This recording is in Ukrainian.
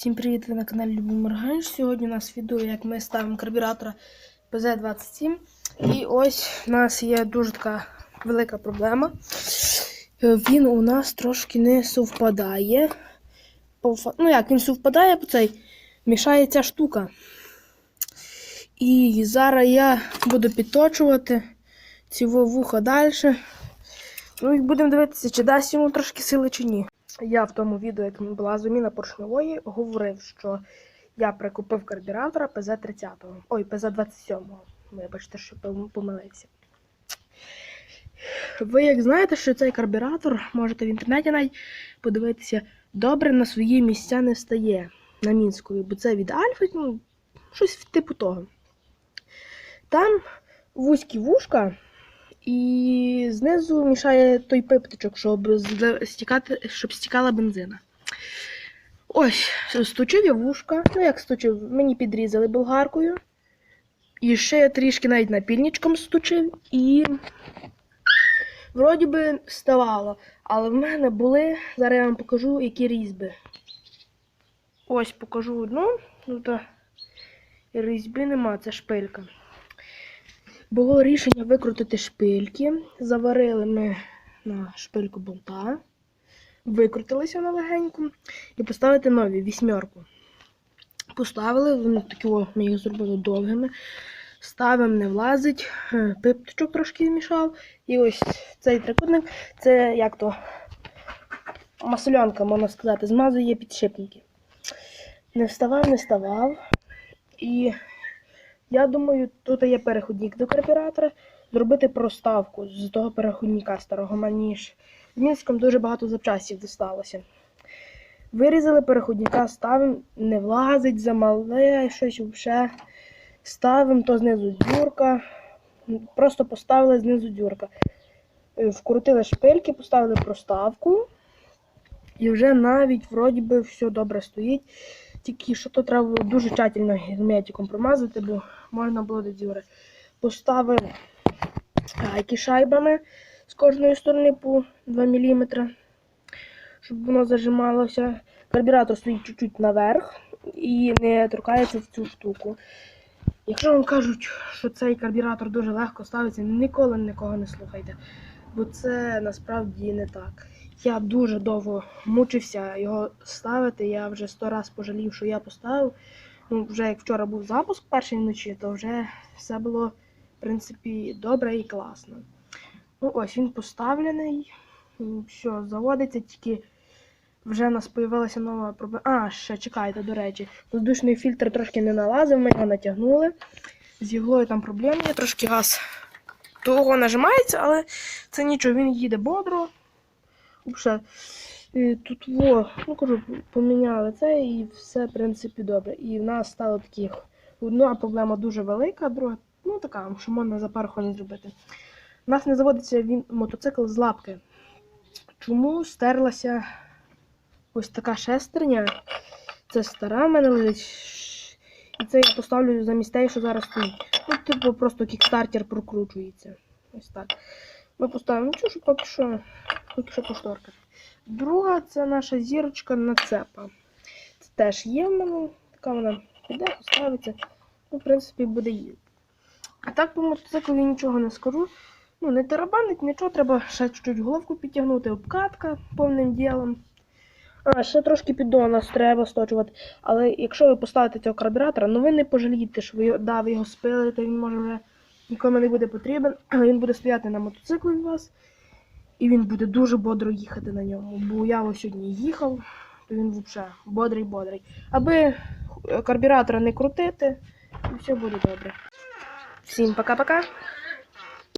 Всім привіт! Ви на каналі Любомир Ганш. Сьогодні у нас відео, як ми ставимо карбюратора PZ27. І ось у нас є дуже така велика проблема. Він у нас трошки не совпадає. Ну як, він совпадає по цей, мішає ця штука. І зараз я буду підточувати ці вуха далі. Ну і будемо дивитися, чи дасть йому трошки сили чи ні. Я в тому відео, як була заміна поршневої, говорив, що я прикупив карбюратора ПЗ-30. Ой, ПЗ-27. Вибачте, що помилився. Ви як знаєте, що цей карбюратор, можете в інтернеті навіть подивитися, добре на свої місця не стає на Мінської, бо це від Альфи, ну, щось типу того. Там вузькі вушка, і знизу мішає той пиптичок, щоб стікати, щоб стікала бензина. Ось, стучив я вушка. Ну, як стучив, мені підрізали болгаркою. І ще я трішки навіть напільничком стучив і. Вроді би ставало. Але в мене були. Зараз я вам покажу, які різьби. Ось покажу одну. Ну та різьби нема, це шпилька. Було рішення викрутити шпильки. Заварили ми на шпильку болта, викрутилися на легеньку і поставити нові вісьмерку. Поставили, вони такі о, ми їх зробили довгими. Ставимо, не влазить, е, пипточок трошки змішав. І ось цей трикутник це як то масленка, можна сказати, змазує підшипники. Не вставав, не вставав. І я думаю, тут є переходник до карбюратора. Зробити проставку з того переходника старого мені ж з Мінськом дуже багато запчастів досталося. Вирізали переходника, ставимо, не влазить, замале, щось взагалі. Ставимо то знизу дюрка. Просто поставили знизу дюрка. Е, Вкрутили шпильки, поставили проставку. І вже навіть вроді би все добре стоїть. Тільки що то треба дуже тщательно герметиком промазати, бо можна було до дюри. Поставив гайки шайбами з кожної сторони по 2 мм, щоб воно зажималося. Карбюратор стоїть чуть-чуть наверх і не торкається в цю штуку. Якщо вам кажуть, що цей карбюратор дуже легко ставиться, ніколи нікого не слухайте. Бо це насправді не так. Я дуже довго мучився його ставити. Я вже сто раз пожалів, що я поставив. Ну, вже як вчора був запуск першої вночі, то вже все було, в принципі, добре і класно. Ну, ось він поставлений. Все, заводиться, тільки вже в нас появилася нова проблема. А, ще чекайте, до речі, воздушний фільтр трошки не налазив, ми його натягнули. З іглою там проблем є, трошки газ того нажимається, але це нічого, він їде бодро. Взагалі, е, тут во, ну кажу, поміняли це і все, в принципі, добре. І в нас стало таких. Одна проблема дуже велика, друга, ну така, що можна за пару хвилин зробити. У нас не заводиться він мотоцикл з лапки. Чому стерлася ось така шестерня? Це стара в мене лежить. І це я поставлю замість те, що зараз стоїть. Ну, типу, просто кікстартер прокручується. Ось так. Ми поставимо нічого, що поки що, поки що пошторкати. Друга це наша зірочка нацепа. Це теж є в мене. Така вона піде, поставиться. Ну, в принципі, буде їздити. А так по мотоциклу нічого не скажу. Ну, не тарабанить, нічого, треба ще чуть-чуть головку підтягнути, обкатка повним ділом. А, ще трошки піддон нас треба сточувати. Але якщо ви поставите цього карбюратора, ну ви не пожалієте, що ви, да, ви його спилите, він може вже нікому не буде потрібен. Він буде стояти на мотоциклі у вас. І він буде дуже бодро їхати на ньому. Бо я ось сьогодні їхав, то він взагалі бодрий-бодрий. Аби карбюратора не крутити, і все буде добре. Всім пока-пока.